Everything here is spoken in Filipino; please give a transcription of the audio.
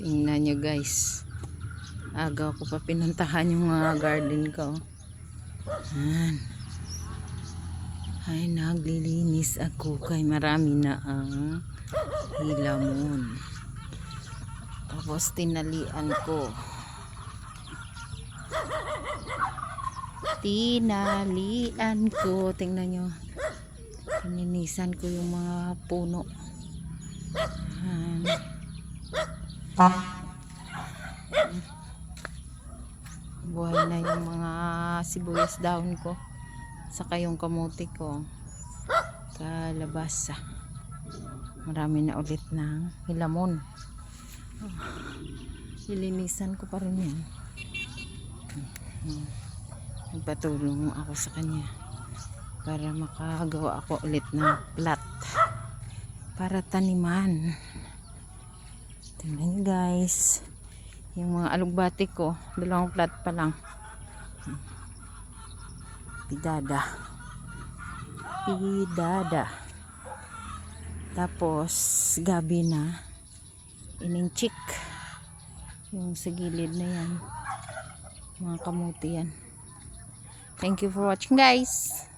Tingnan nyo guys. Aga ko pa pinuntahan yung mga garden ko. Yan. Ay, naglilinis ako kay marami na ang hilamon. Tapos tinalian ko. Tinalian ko. Tingnan nyo. Pininisan ko yung mga puno. Yan. Buhay na yung mga sibuyas down ko. Saka yung kamuti ko. Kalabasa. Marami na ulit ng hilamon. Ilinisan ko pa rin yan. Nagpatulong ako sa kanya para makagawa ako ulit ng plat para taniman. Tingnan nyo guys. Yung mga alugbati ko, dalawang plat pa lang. Pidada. Pidada. Tapos, gabi na. Ininchik. Yung sa gilid na yan. Mga kamuti yan. Thank you for watching guys.